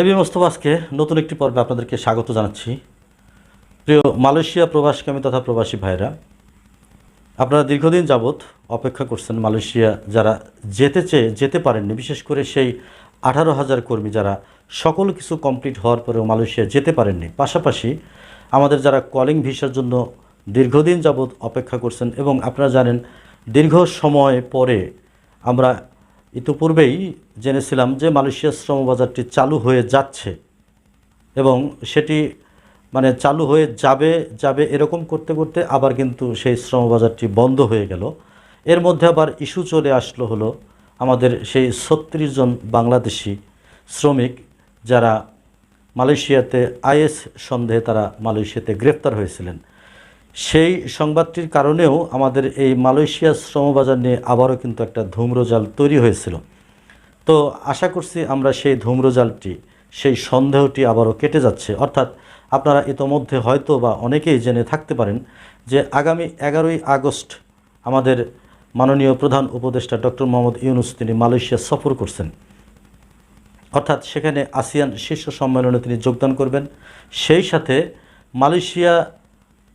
AB Mostafa, আজকে নতুন একটি পর্বে আপনাদেরকে স্বাগত জানাচ্ছি। প্রিয় মালয়েশিয়া প্রবাসকামী তথা প্রবাসী ভাইরা আপনারা দীর্ঘদিন যাবৎ অপেক্ষা করছেন মালয়েশিয়া যারা যেতে চেয়ে যেতে পারেননি, বিশেষ করে সেই আঠারো হাজার কর্মী যারা সকল কিছু কমপ্লিট হওয়ার পরেও মালয়েশিয়া যেতে পারেননি। পাশাপাশি আমাদের যারা কলিং ভিসার জন্য দীর্ঘদিন যাবৎ অপেক্ষা করছেন এবং আপনারা জানেন দীর্ঘ সময় পরে আমরা ইতিপূর্বেই জেনেছিলাম যে মালয়েশিয়ার শ্রমবাজারটি চালু হয়ে যাচ্ছে এবং সেটি মানে চালু হয়ে যাবে যাবে এরকম করতে করতে আবার কিন্তু সেই শ্রমবাজারটি বন্ধ হয়ে গেল। এর মধ্যে আবার ইস্যু চলে আসলো হলো আমাদের সেই ছত্রিশ জন বাংলাদেশি শ্রমিক যারা মালয়েশিয়াতে আইএস সন্দেহে তারা মালয়েশিয়াতে গ্রেপ্তার হয়েছিলেন। সেই সংবাদটির কারণেও আমাদের এই মালয়েশিয়া শ্রমবাজার নিয়ে আবারও কিন্তু একটা ধূম্রজাল তৈরি হয়েছিল। তো আশা করছি আমরা সেই ধূম্রজালটি, সেই সন্দেহটি আবারও কেটে যাচ্ছে। অর্থাৎ আপনারা ইতোমধ্যে হয়তো বা অনেকেই জেনে থাকতে পারেন যে আগামী এগারোই আগস্ট আমাদের মাননীয় প্রধান উপদেষ্টা ডক্টর মোহাম্মদ ইউনুস তিনি মালয়েশিয়া সফর করছেন। অর্থাৎ সেখানে আসিয়ান শীর্ষ সম্মেলনে তিনি যোগদান করবেন। সেই সাথে মালয়েশিয়া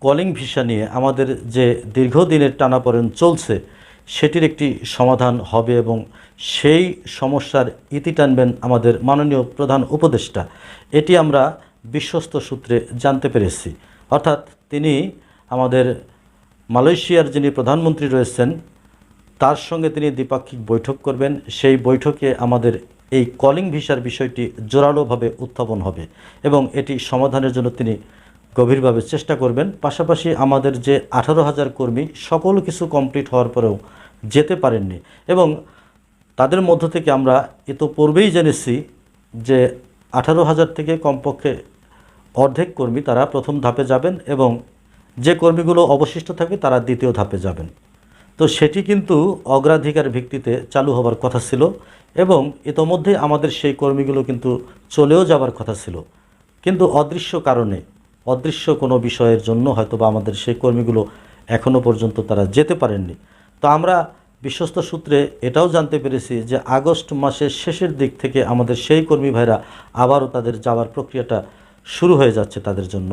কলিং ভিসা নিয়ে আমাদের যে দীর্ঘদিনের টানাপোড়েন চলছে, সেটির একটি সমাধান হবে এবং সেই সমস্যার ইতি টানবেন আমাদের মাননীয় প্রধান উপদেষ্টা। এটি আমরা বিশ্বস্ত সূত্রে জানতে পেরেছি। অর্থাৎ তিনি আমাদের মালয়েশিয়ার যিনি প্রধানমন্ত্রী রয়েছেন, তার সঙ্গে তিনি দ্বিপাক্ষিক বৈঠক করবেন। সেই বৈঠকে আমাদের এই কলিং ভিসার বিষয়টি জোরালোভাবে উত্থাপন হবে এবং এটি সমাধানের জন্য তিনি গভীরভাবে চেষ্টা করবেন। পাশাপাশি আমাদের যে আঠারো হাজার কর্মী, সকল কিছু কমপ্লিট হওয়ার পরেও যেতে পারেননি এবং তাদের মধ্য থেকে আমরা ইতোপূর্বেই জেনেছি যে আঠারো হাজার থেকে কমপক্ষে অর্ধেক কর্মী তারা প্রথম ধাপে যাবেন এবং যে কর্মীগুলো অবশিষ্ট থাকবে তারা দ্বিতীয় ধাপে যাবেন। তো সেটি কিন্তু অগ্রাধিকার ভিত্তিতে চালু হবার কথা ছিল এবং ইতোমধ্যে আমাদের সেই কর্মীগুলো কিন্তু চলেও যাবার কথা ছিল। কিন্তু অদৃশ্য কারণে অদৃশ্য কোনো বিষয়ের জন্য হয়তো বা আমাদের সেই কর্মীগুলো এখনও পর্যন্ত তারা যেতে পারেননি। তো আমরা বিশ্বস্ত সূত্রে এটাও জানতে পেরেছি যে আগস্ট মাসের শেষের দিক থেকে আমাদের সেই কর্মী ভাইরা আবারও তাদের যাওয়ার প্রক্রিয়াটা শুরু হয়ে যাচ্ছে তাদের জন্য।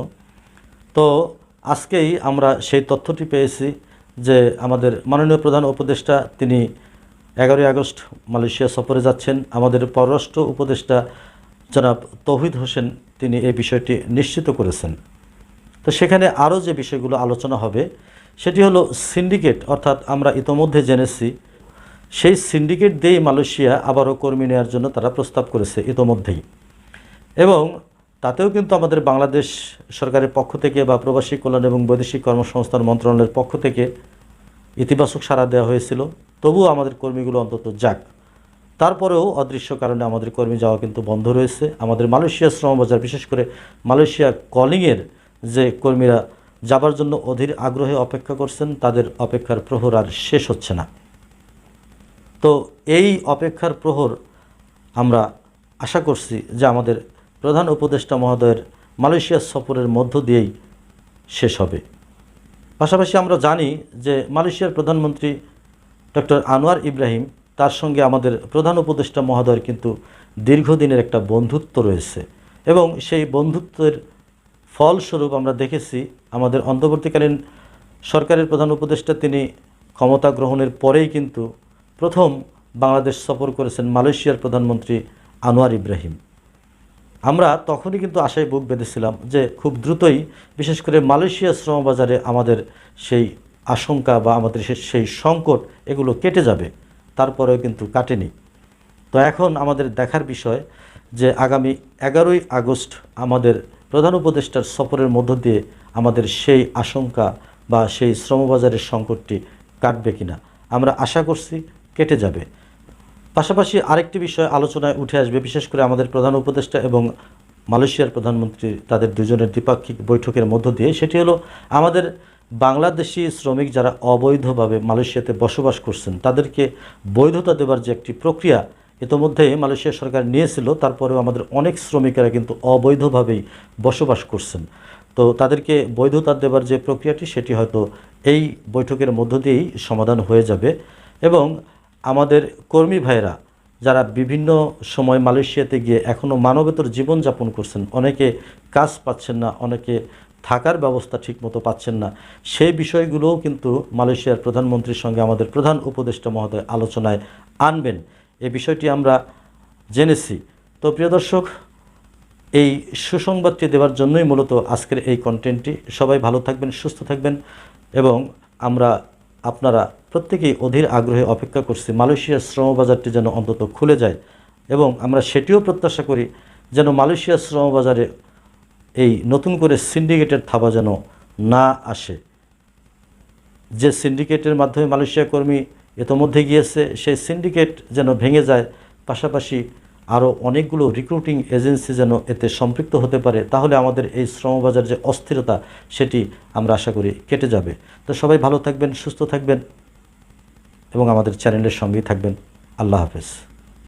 তো আজকেই আমরা সেই তথ্যটি পেয়েছি যে আমাদের মাননীয় প্রধান উপদেষ্টা তিনি এগারোই আগস্ট মালয়েশিয়া সফরে যাচ্ছেন। আমাদের পররাষ্ট্র উপদেষ্টা জনাব তৌহিদ হোসেন তিনি এই বিষয়টি নিশ্চিত করেছেন। তো সেখানে আরও যে বিষয়গুলো আলোচনা হবে, সেটি হলো সিন্ডিকেট, অর্থাৎ আমরা ইতোমধ্যে জেনেছি, সেই সিন্ডিকেট দিয়েই মালয়েশিয়া আবারও কর্মী নেওয়ার জন্য তারা প্রস্তাব করেছে ইতোমধ্যেই। এবং তাতেও কিন্তু আমাদের বাংলাদেশ সরকারের পক্ষ থেকে বা প্রবাসী কল্যাণ এবং বৈদেশিক কর্মসংস্থান মন্ত্রণালয়ের পক্ষ থেকে ইতিবাচক সাড়া দেওয়া হয়েছিল। তবুও আমাদের কর্মীগুলো অন্তত যাক। তারপরেও অদৃশ্য কারণে আমাদের কর্মী যাওয়া কিন্তু বন্ধ রয়েছে। আমাদের মালয়েশিয়া শ্রমবাজার বিশেষ করে মালয়েশিয়া কলিংয়ের যে কর্মীরা যাবার জন্য অধীর আগ্রহে অপেক্ষা করছেন, তাদের অপেক্ষার প্রহর আর শেষ হচ্ছে না। তো এই অপেক্ষার প্রহর আমরা আশা করছি যে আমাদের প্রধান উপদেষ্টা মহোদয়ের মালয়েশিয়া সফরের মধ্য দিয়েই শেষ হবে। পাশাপাশি আমরা জানি যে মালয়েশিয়ার প্রধানমন্ত্রী ডক্টর আনোয়ার ইব্রাহিম তার সঙ্গে আমাদের প্রধান উপদেষ্টা মহোদয়ের কিন্তু দীর্ঘদিনের একটা বন্ধুত্ব রয়েছে। এবং সেই বন্ধুত্বের ফলস্বরূপ আমরা দেখেছি, আমাদের অন্তর্বর্তীকালীন সরকারের প্রধান উপদেষ্টা তিনি ক্ষমতা গ্রহণের পরেই কিন্তু প্রথম বাংলাদেশ সফর করেছেন মালয়েশিয়ার প্রধানমন্ত্রী আনোয়ার ইব্রাহিম। আমরা তখনই কিন্তু আশায় বুক বেঁধেছিলাম যে খুব দ্রুতই, বিশেষ করে মালয়েশিয়া শ্রমবাজারে আমাদের সেই আশঙ্কা বা আমাদের সেই সংকট এগুলো কেটে যাবে। তারপরেও কিন্তু কাটেনি। তো এখন আমাদের দেখার বিষয় যে আগামী এগারোই আগস্ট আমাদের প্রধান উপদেষ্টার সফরের মধ্য দিয়ে আমাদের সেই আশঙ্কা বা সেই শ্রমবাজারের সংকটটি কাটবে কিনা। আমরা আশা করছি কেটে যাবে। পাশাপাশি আরেকটি বিষয় আলোচনায় উঠে আসবে, বিশেষ করে আমাদের প্রধান উপদেষ্টা এবং মালয়েশিয়ার প্রধানমন্ত্রী তাদের দুজনের দ্বিপাক্ষিক বৈঠকের মধ্য দিয়ে। সেটি হলো আমাদের বাংলাদেশি শ্রমিক যারা অবৈধভাবে মালয়েশিয়াতে বসবাস করছেন, তাদেরকে বৈধতা দেবার যে একটি প্রক্রিয়া ইতোমধ্যে মালয়েশিয়া সরকার নিয়েছিল, তারপরেও আমাদের অনেক শ্রমিকেরা কিন্তু অবৈধভাবেই বসবাস করছেন। তো তাদেরকে বৈধতা দেবার যে প্রক্রিয়াটি, সেটি হয়তো এই বৈঠকের মধ্য দিয়েই সমাধান হয়ে যাবে। এবং আমাদের কর্মী ভাইয়েরা, যারা বিভিন্ন সময় মালয়েশিয়াতে গিয়ে এখনও মানবেতর জীবনযাপন করছেন, অনেকে কাজ পাচ্ছেন না, অনেকে থাকার ব্যবস্থা ঠিকমতো পাচ্ছেন না। সেই বিষয়গুলোও কিন্তু মালয়েশিয়ার প্রধানমন্ত্রীর সঙ্গে আমাদের প্রধান উপদেষ্টা মহোদয় আলোচনায় আনবেন। এ বিষয়টি আমরা জেনেছি। তো প্রিয় দর্শক, এই সুসংবাদটি দেওয়ার জন্যই মূলত আজকের এই কন্টেন্টটি সবাই ভালো থাকবেন, সুস্থ থাকবেন এবং আমরা আপনারা প্রত্যেকেই অধীর আগ্রহে অপেক্ষা করছি মালয়েশিয়ার শ্রমবাজারটি যেন অন্তত খুলে যায় এবং আমরা সেটিও প্রত্যাশা করি যেন মালয়েশিয়ার শ্রমবাজারে এই নতুন করে সিন্ডিকেটের থাবা যেন না আসে। যে সিন্ডিকেটের মাধ্যমে মালয়েশিয়া কর্মী ইতোমধ্যে গিয়েছে, সেই সিন্ডিকেট যেন ভেঙে যায়, পাশাপাশি আরও অনেকগুলো রিক্রুটিং এজেন্সি যেন এতে সম্পৃক্ত হতে পারে, তাহলে আমাদের এই শ্রমবাজার যে অস্থিরতা, সেটি আমরা আশা করি কেটে যাবে। তো সবাই ভালো থাকবেন, সুস্থ থাকবেন এবং আমাদের চ্যানেলের সঙ্গেই থাকবেন। আল্লাহ হাফেজ।